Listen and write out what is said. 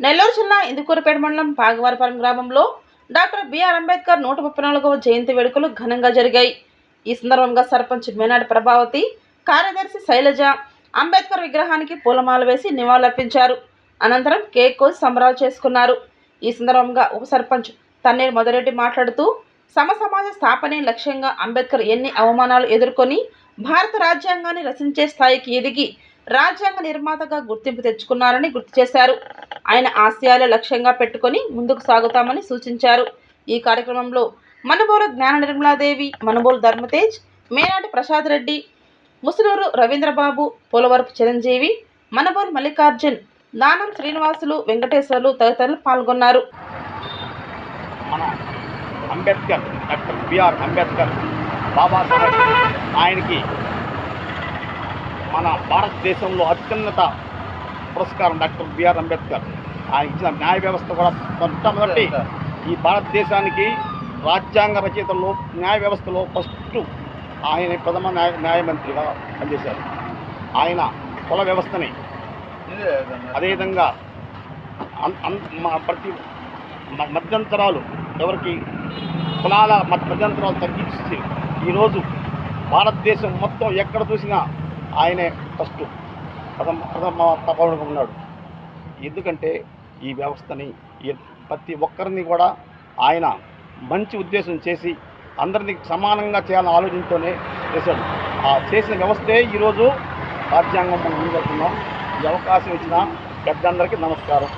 నెల్లూరు జిల్లా ఇందుకూరుపేట మండలం పాగవారపాలెం గ్రామంలో డాక్టర్ బిఆర్ అంబేద్కర్ నూట ముప్పై నాలుగవ జయంతి వేడుకలు ఘనంగా జరిగాయి. ఈ సందర్భంగా సర్పంచ్ మేనాడు ప్రభావతి కార్యదర్శి శైలజ అంబేద్కర్ విగ్రహానికి పూలమాల వేసి నివాళులర్పించారు. అనంతరం కేక్ కోసి సంబరాలు చేసుకున్నారు. ఈ సందర్భంగా ఉప సర్పంచ్ తన్నీరు మధురెడ్డి మాట్లాడుతూ సమసమాజ స్థాపనే లక్ష్యంగా అంబేద్కర్ ఎన్ని అవమానాలు ఎదుర్కొని భారత రాజ్యాంగాన్ని రచించే స్థాయికి ఎదిగి రాజ్యాంగ నిర్మాతగా గుర్తింపు తెచ్చుకున్నారని గుర్తు చేశారు. ఆయన ఆశయాలు లక్ష్యంగా పెట్టుకొని ముందుకు సాగుతామని సూచించారు. ఈ కార్యక్రమంలో మనబోలు జ్ఞాన నిర్మలాదేవి మనబోలు ధర్మతేజ్ మేనాటి ప్రసాద్ రెడ్డి ముసునూరు రవీంద్రబాబు పోలవరపు చిరంజీవి మనబోలు మల్లికార్జున్ దానం శ్రీనివాసులు వెంకటేశ్వర్లు తదితరులు పాల్గొన్నారు. Ambedkar doctor B R Ambedkar Babasaheb ఆయనకి మన భారతదేశంలో అత్యున్నత పురస్కారం డాక్టర్ బిఆర్ అంబేద్కర్. ఆయన ఇచ్చిన న్యాయ వ్యవస్థ కూడా మొట్టమొదటి ఈ భారతదేశానికి రాజ్యాంగ రచయితల్లో న్యాయ వ్యవస్థలో ఫస్ట్ ఆయన ప్రథమ న్యాయ న్యాయమంత్రిగా పనిచేశారు. ఆయన కుల వ్యవస్థని అదేవిధంగా ప్రతి మధ్యంతరాలు ఎవరికి కులాల మధ్య మధ్యంతరాలు తగ్గించి ఈరోజు భారతదేశం మొత్తం ఎక్కడ చూసినా ఆయనే ఫస్ట్ ప్రథమ ప్రథమ పౌరుడుగా ఉన్నాడు. ఎందుకంటే ఈ వ్యవస్థని ప్రతి ఒక్కరిని కూడా ఆయన మంచి ఉద్దేశం చేసి అందరినీ సమానంగా చేయాలని ఆలోచనతోనే చేశాడు. ఆ చేసిన వ్యవస్థే ఈరోజు రాజ్యాంగం మనం ముందుకెళ్తున్నాం. ఈ అవకాశం ఇచ్చిన పెద్దందరికీ నమస్కారం.